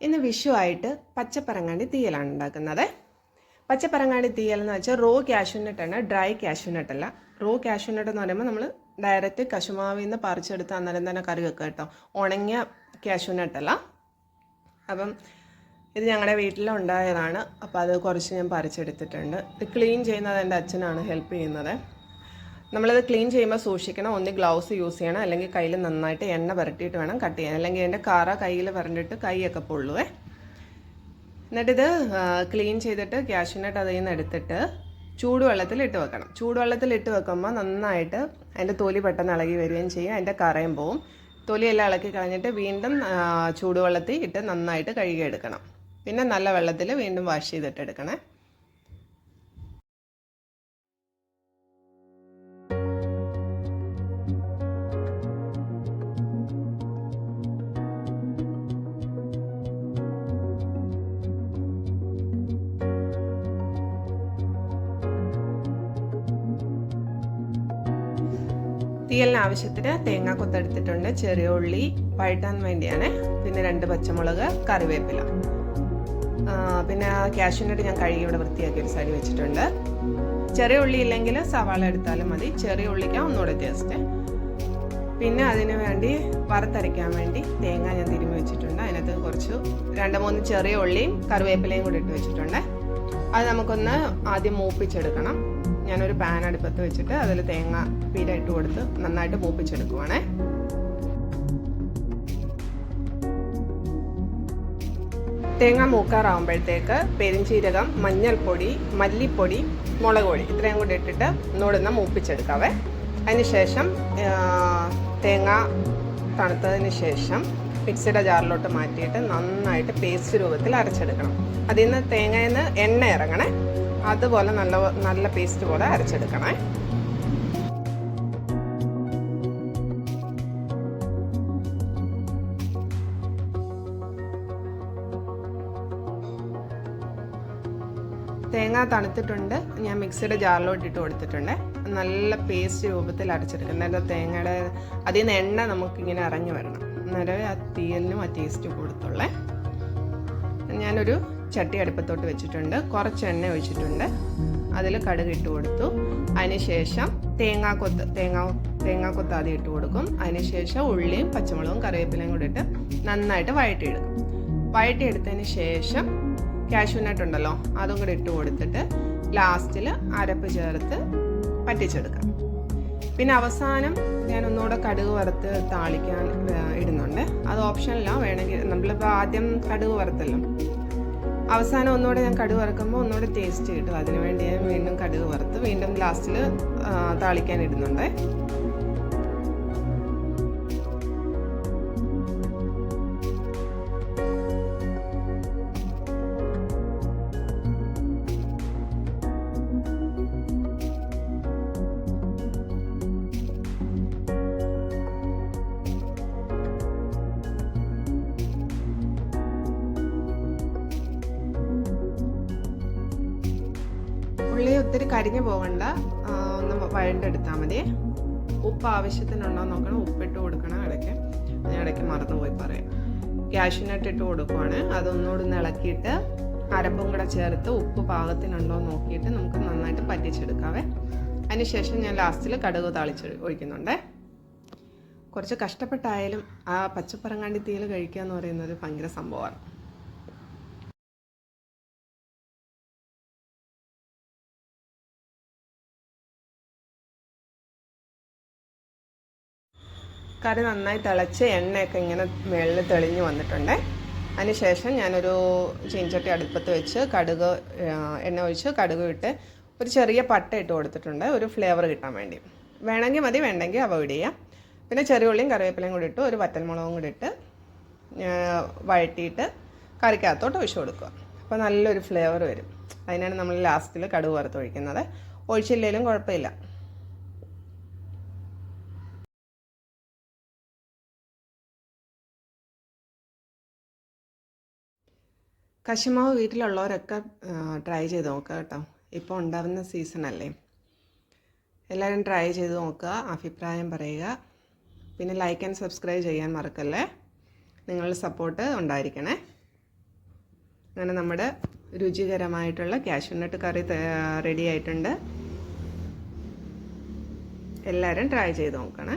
ഇന്ന് വിഷു ആയിട്ട് പച്ചപ്പറങ്ങാണ്ടി തീയലാണ് ഉണ്ടാക്കുന്നത്. പച്ചപ്പറങ്ങാണ്ടി തീയൽ എന്ന് വെച്ചാൽ റോ കാഷ്യൂനട്ടാണ് ഡ്രൈ ക്യാഷ്യൂനട്ടല്ല റോ കാഷ്യൂനട്ട് എന്ന് പറയുമ്പോൾ നമ്മൾ ഡയറക്റ്റ് കശുമാവിൽ നിന്ന് പറിച്ചെടുത്ത് അന്നേരം തന്നെ കറി വെക്കുക കേട്ടോ. ഉണങ്ങിയ കാഷ്യൂനട്ടല്ല അപ്പം ഇത് ഞങ്ങളുടെ വീട്ടിലുണ്ടായതാണ് അപ്പോൾ അത് കുറച്ച് ഞാൻ പറിച്ചെടുത്തിട്ടുണ്ട്. ഇത് ക്ലീൻ ചെയ്യുന്നത് എന്റെ അച്ഛനാണ് ഹെൽപ്പ് ചെയ്യുന്നത്. നമ്മളിത് ക്ലീൻ ചെയ്യുമ്പോൾ സൂക്ഷിക്കണം. ഒന്ന് ഗ്ലൗസ് യൂസ് ചെയ്യണം. അല്ലെങ്കിൽ കയ്യിൽ നന്നായിട്ട് എണ്ണ പുരട്ടിയിട്ട് വേണം കട്ട് ചെയ്യാൻ. അല്ലെങ്കിൽ എന്റെ കാറ കയ്യിൽ പുരണ്ടിട്ട് കൈയൊക്കെ പൊള്ളുവേ. എന്നിട്ടിത് ക്ലീൻ ചെയ്തിട്ട് ക്യാഷ്യൂനട്ട് അതിൽ നിന്ന് എടുത്തിട്ട് ചൂടുവെള്ളത്തിൽ ഇട്ട് വെക്കണം. ചൂടുവെള്ളത്തിൽ ഇട്ട് വെക്കുമ്പോൾ നന്നായിട്ട് അതിന്റെ തൊലി പെട്ടെന്ന് ഇളകി വരികയും ചെയ്യും. അതിന്റെ കറയും പോവും. തൊലിയെല്ലാം ഇളക്കി കളഞ്ഞിട്ട് വീണ്ടും ചൂടുവെള്ളത്തിൽ ഇട്ട് നന്നായിട്ട് കഴുകിയെടുക്കണം. പിന്നെ നല്ല വെള്ളത്തിൽ വീണ്ടും വാഷ് ചെയ്തിട്ട് എടുക്കണേ. തീയലിന് ആവശ്യത്തിന് തേങ്ങ കൊത്തെടുത്തിട്ടുണ്ട്. ചെറിയ ഉള്ളി വഴറ്റാൻ വേണ്ടിയാണ്. പിന്നെ രണ്ട് പച്ചമുളക് കറിവേപ്പില. പിന്നെ കാഷ്യൂനട്ട് ഞാൻ കഴുകി ഇവിടെ വൃത്തിയാക്കി ഒരു സൈഡ് വെച്ചിട്ടുണ്ട്. ചെറിയ ഉള്ളി ഇല്ലെങ്കിൽ സവാള എടുത്താലും മതി. ചെറിയ ഉള്ളിക്ക് ഒന്നുകൂടെ ടേസ്റ്റ് പിന്നെ അതിന് വേണ്ടി വറുത്തരയ്ക്കാൻ വേണ്ടി തേങ്ങ ഞാൻ തിരുമ്മി വെച്ചിട്ടുണ്ട്. അതിനകത്ത് കുറച്ച് രണ്ട് മൂന്ന് ചെറിയ ഉള്ളിയും കറിവേപ്പിലയും കൂടി ഇട്ട് വെച്ചിട്ടുണ്ട്. അത് നമുക്കൊന്ന് ആദ്യം മൂപ്പിച്ചെടുക്കണം. ഞാനൊരു പാൻ അടുപ്പത്ത് വെച്ചിട്ട് അതിൽ തേങ്ങ പീര ഇട്ട് കൊടുത്ത് നന്നായിട്ട് പൂപ്പിച്ചെടുക്കുവാണേ തേങ്ങ മൂക്കാറാവുമ്പോഴത്തേക്ക് പെരിഞ്ചീരകം മഞ്ഞൾപ്പൊടി മല്ലിപ്പൊടി മുളക് പൊടി ഇത്രയും കൂടി ഇട്ടിട്ട് ഒന്നുകൂടെ മൂപ്പിച്ചെടുക്കാവേ. അതിനുശേഷം തേങ്ങ തണുത്തതിന് ശേഷം മിക്സിയുടെ ജാറിലോട്ട് മാറ്റിയിട്ട് നന്നായിട്ട് പേസ്റ്റ് രൂപത്തിൽ അരച്ചെടുക്കണം. അതിൽ നിന്ന് തേങ്ങയിൽ നിന്ന് എണ്ണ ഇറങ്ങണേ. അതുപോലെ നല്ല നല്ല പേസ്റ്റ് പോലെ അരച്ചെടുക്കണേ. തേങ്ങ തണുത്തിട്ടുണ്ട്. ഞാൻ മിക്സിയുടെ ജാറിലോട്ട് ഇട്ട് കൊടുത്തിട്ടുണ്ട്. നല്ല പേസ്റ്റ് രൂപത്തിൽ അരച്ചെടുക്കണം. എന്നാലും തേങ്ങയുടെ അതിൽ നിന്ന് എണ്ണ നമുക്കിങ്ങനെ ഇറങ്ങി വരണം. അന്നേരം ആ തീയലിനും ആ ടേസ്റ്റ് കൊടുത്തുള്ളേ. ഞാനൊരു ചട്ടി അടുപ്പത്തോട്ട് വെച്ചിട്ടുണ്ട്. കുറച്ച് എണ്ണ ഒഴിച്ചിട്ടുണ്ട്. അതിൽ കടുക് ഇട്ട് കൊടുത്തു. അതിനുശേഷം തേങ്ങാക്കൊത്ത് തേങ്ങ തേങ്ങാക്കൊത്ത് ആദ്യം ഇട്ട് കൊടുക്കും. അതിനുശേഷം ഉള്ളിയും പച്ചമുളകും കറിവേപ്പിലയും കൂടി ഇട്ട് നന്നായിട്ട് വഴറ്റിയെടുക്കും. വഴറ്റിയെടുത്തതിന് ശേഷം കാഷ്യൂനട്ട് ഉണ്ടല്ലോ അതും കൂടി ഇട്ട് കൊടുത്തിട്ട് ലാസ്റ്റിൽ അരപ്പ് ചേർത്ത് പറ്റിച്ചെടുക്കാം. പിന്നെ അവസാനം ഞാൻ ഒന്നുകൂടെ കടുക് വറുത്ത് താളിക്കാൻ ഇടുന്നുണ്ട്. അത് ഓപ്ഷനിലാണ് വേണമെങ്കിൽ നമ്മളിപ്പോൾ ആദ്യം കടുക് വറുത്തല്ലോ. അവസാനം ഒന്നുകൂടെ ഞാൻ കടുക് വറുക്കുമ്പോൾ ഒന്നുകൂടെ ടേസ്റ്റ് കിട്ടും. അതിനുവേണ്ടി ഞാൻ വീണ്ടും കടുക് വറുത്ത് വീണ്ടും ലാസ്റ്റിൽ താളിക്കാൻ ഇടുന്നുണ്ട്. ഒത്തിരി കരിഞ്ഞു പോകണ്ട. ഒന്ന് വഴണ്ടെടുത്താൽ മതി. ഉപ്പ് ആവശ്യത്തിനുണ്ടോ എന്ന് നോക്കണം. ഉപ്പിട്ട് കൊടുക്കണം ഇടയ്ക്ക്. ഞാൻ ഇടയ്ക്ക് മറന്നുപോയി പറയാം. ക്യാഷ്യൂനട്ട് ഇട്ട് കൊടുക്കുവാണ്. അതൊന്നുകൂടി ഒന്ന് ഇളക്കിയിട്ട് അരപ്പും കൂടെ ചേർത്ത് ഉപ്പ് പാകത്തിനുണ്ടോ നോക്കിയിട്ട് നമുക്ക് നന്നായിട്ട് പറ്റിച്ചെടുക്കാവേ. അതിനുശേഷം ഞാൻ ലാസ്റ്റിൽ കടുക് താളിച്ച് ഒഴിക്കുന്നുണ്ടേ. കുറച്ച് കഷ്ടപ്പെട്ടായാലും ആ പച്ചപ്പറങ്ങാണ്ടി തീയിൽ കഴിക്കുക എന്ന് പറയുന്നത് ഭയങ്കര സംഭവമാണ്. കറി നന്നായി തിളച്ച് എണ്ണയൊക്കെ ഇങ്ങനെ മുകളിൽ തെളിഞ്ഞു വന്നിട്ടുണ്ട്. അതിനുശേഷം ഞാനൊരു ചീഞ്ചട്ടി അടുപ്പത്ത് വെച്ച് കടുക് എണ്ണ ഒഴിച്ച് കടുക് ഇട്ട് ഒരു ചെറിയ പട്ട ഇട്ട് കൊടുത്തിട്ടുണ്ട്. ഒരു ഫ്ലേവർ കിട്ടാൻ വേണ്ടി. വേണമെങ്കിൽ മതി വേണ്ടെങ്കിൽ അവോയ്ഡ് ചെയ്യാം. പിന്നെ ചെറിയ ഉള്ളിയും കറിവേപ്പിലയും കൂടി ഇട്ട് ഒരു വറ്റൽമുളകും കൂടി ഇട്ട് വഴറ്റിയിട്ട് കറിക്കകത്തോട്ട് ഒഴിച്ച് കൊടുക്കുക. അപ്പോൾ നല്ലൊരു ഫ്ലേവർ വരും. അതിനാണ് നമ്മൾ ലാസ്റ്റിൽ കടുക് വറുത്ത് ഒഴിക്കുന്നത് ഒഴിച്ചില്ലെങ്കിലും കുഴപ്പമില്ല. കശുമാവ് വീട്ടിലുള്ളവരൊക്കെ ട്രൈ ചെയ്ത് നോക്കുക കേട്ടോ. ഇപ്പോൾ ഉണ്ടാവുന്ന സീസണല്ലേ എല്ലാവരും ട്രൈ ചെയ്ത് നോക്കുക അഭിപ്രായം പറയുക. പിന്നെ ലൈക്ക് ആൻഡ് സബ്സ്ക്രൈബ് ചെയ്യാൻ മറക്കല്ലേ? നിങ്ങളുടെ സപ്പോർട്ട് ഉണ്ടായിരിക്കണേ. അങ്ങനെ നമ്മുടെ രുചികരമായിട്ടുള്ള കാഷ്യൂനട്ട് കറി റെഡി ആയിട്ടുണ്ട്. എല്ലാവരും ട്രൈ ചെയ്ത് നോക്കണേ.